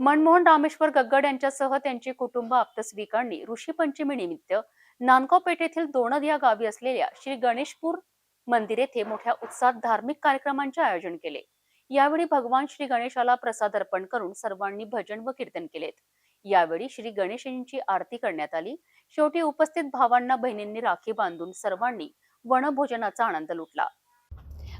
मनमोहन रामेश्वर गग्गड यांच्यासह त्यांचे कुटुंब आप्तस्वीकांनी ऋषी पंचमी निमित्त नांदगाव येथील दोणद या गावी असलेल्या श्री गणेशपूर मंदिर येथे मोठ्या उत्साहात धार्मिक कार्यक्रमांचे आयोजन केले. यावेळी भगवान श्री गणेशाला प्रसाद अर्पण करून सर्वांनी भजन व कीर्तन केलेत. यावेळी श्री गणेशांची आरती करण्यात आली. शेवटी उपस्थित भावांना बहिणींनी राखी बांधून सर्वांनी वनभोजनाचा आनंद लुटला.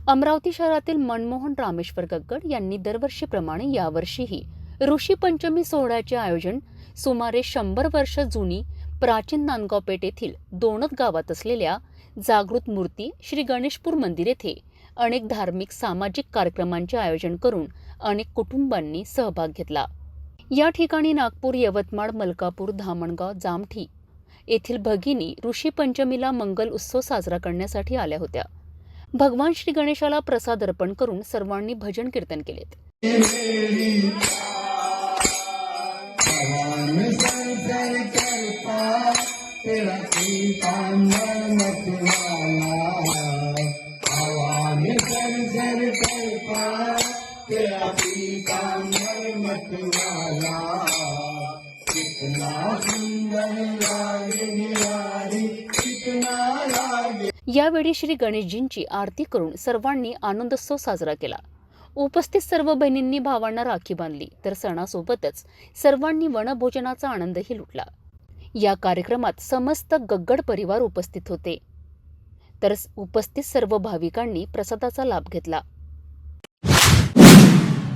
अमरावती शहरातील मनमोहन रामेश्वर गग्गड यांनी दरवर्षीप्रमाणे यावर्षीही ऋषी पंचमी सोहळ्याचे आयोजन सुमारे शंभर वर्ष जुनी प्राचीन नांदगाव पेठ येथील दोनत गावात असलेल्या जागृत मूर्ती श्री गणेशपूर मंदिर येथे अनेक धार्मिक सामाजिक कार्यक्रमांचे आयोजन करून अनेक कुटुंबांनी सहभाग घेतला. या ठिकाणी नागपूर यवतमाळ मलकापूर धामणगाव जामठी येथील भगिनी ऋषी पंचमीला मंगल उत्सव साजरा करण्यासाठी आल्या होत्या. भगवान श्री गणेशाला प्रसाद अर्पण करून सर्वांनी भजन कीर्तन केलेत. भगवान संसर कृपा तेरा पीतांबर मतवाला भगवान संसर कृपा तेरा पीतांबर मतवाला कितना सुंदर लागे निरारी कितना लागे यावेळी श्री गणेशजींची आरती करून सर्वांनी आनंदोत्सव साजरा केला. उपस्थित सर्व बहिणींनी भावांना राखी बांधली तर सणासोबतच सर्वांनी वनभोजनाचा आनंदही लुटला. या कार्यक्रमात समस्त गग्गड परिवार उपस्थित होते. तर उपस्थित सर्व भाविकांनी प्रसादाचा लाभ घेतला.